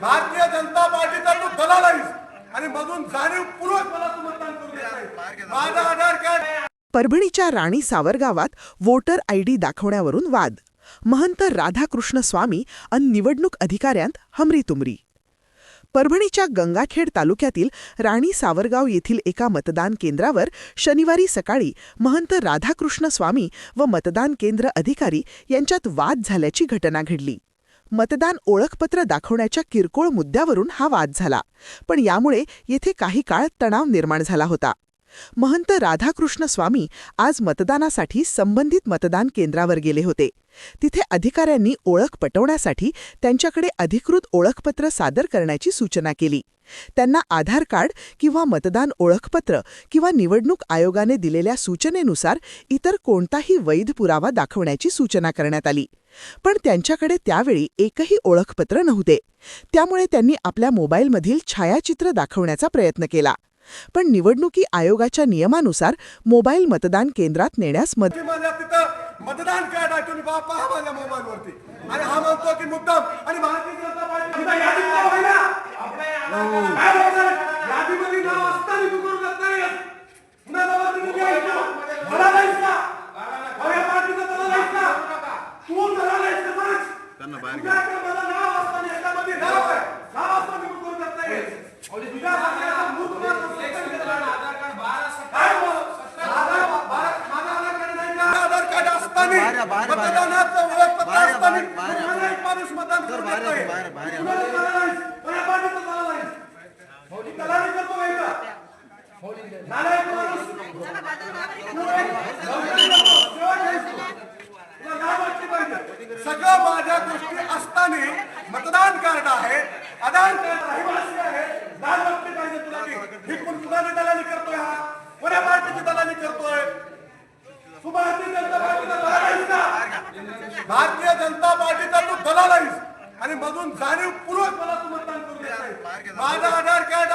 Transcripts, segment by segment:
भारतीय जनता पार्टीचा तू दलाल आहेस आणि मधून जाणीवपूर्वक मला तू मतदान करू देत आधार कार्ड परभणीच्या राणी सावरगावात वोटर आयडी दाखवण्यावरून वाद. महंत राधाकृष्ण स्वामी अन निवडणूक अधिकाऱ्यांत हमरी तुमरी परभणीच्या गंगाखेड तालुक्यातील राणी सावरगाव येथील एका मतदान केंद्रावर शनिवारी सकाळी महंत राधाकृष्ण स्वामी व मतदान केंद्र अधिकारी यांच्यात वाद झाल्याची घटना घडली. मतदान ओळखपत्र दाखवण्याच्या किरकोळ मुद्द्यावरून हा वाद झाला. पण यामुळे येथे काही काळ तणाव निर्माण झाला होता. महंत राधाकृष्ण स्वामी आज मतदानासाठी संबंधित मतदान केंद्रावर गेले होते. तिथे अधिकाऱ्यांनी ओळख पटवण्यासाठी त्यांच्याकडे अधिकृत ओळखपत्र सादर करण्याची सूचना केली. त्यांना आधार कार्ड किंवा मतदान ओळखपत्र किंवा निवडणूक आयोगाने दिलेल्या सूचनेनुसार इतर कोणताही वैध पुरावा दाखवण्याची सूचना करण्यात आली. पण त्यांच्याकडे त्यावेळी एकही ओळखपत्र नव्हते. त्यामुळे त्यांनी आपल्या मोबाईलमधील छायाचित्र दाखवण्याचा प्रयत्न केला. पण निवडणुकी आयोगाच्या नियमानुसार मोबाईल मतदान केंद्रात नेण्यास मद मतदान कार्ड आहे. तुम्ही पहा माझ्या आणि हा म्हणतो की मुद्दाम आणि भारतीय जनता पार्टी सुद्धा यादीत नाव आहे ना? काय बोलताय? यादीमध्ये नाव असताना तू करू देत नाहीयेस. पुन्हा नावात तुम्ही यायचं का? दलाल आहेस का? अहो, या पार्टीचा दलाल आहेस का? तू दलाल आहेस का सांग? तुझ्याकडे मला नाव असताना याच्यामध्ये नाव आहे. नाव असताना तू करू देत नाहीयेस. तुझ्या भाषेचा मूर्ख माणूस सगळं माझ्या गोष्टी असताना मतदान कार्ड आहे आधार कार्ड रहिवासी आहे. लाल वाटली पाहिजे तुला की ही कोण कुणाची दलाली करतोय हा? कोण्या पार्टीची दलाली करतोय? भारतीय जनता पार्टीचा दलाल आहेस भारतीय जनता पार्टीचा तू दलाल आणि मधून जाणीवपूर्वक मला तू मतदान करू देत नाही आधार कार्ड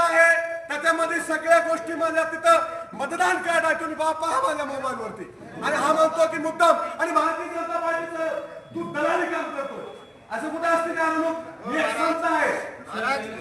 आहे त्याच्यामध्ये सगळ्या गोष्टी माझ्या तिथं मतदान कार्ड आहे. तुम्ही पहा माझ्या मोबाईल वरती आणि हा म्हणतो की मुद्दाम आणि भारतीय जनता पार्टीचं तू दलाली काम करतोय असं कुठं असते का अनुभव मी एक संत आहे. दलाली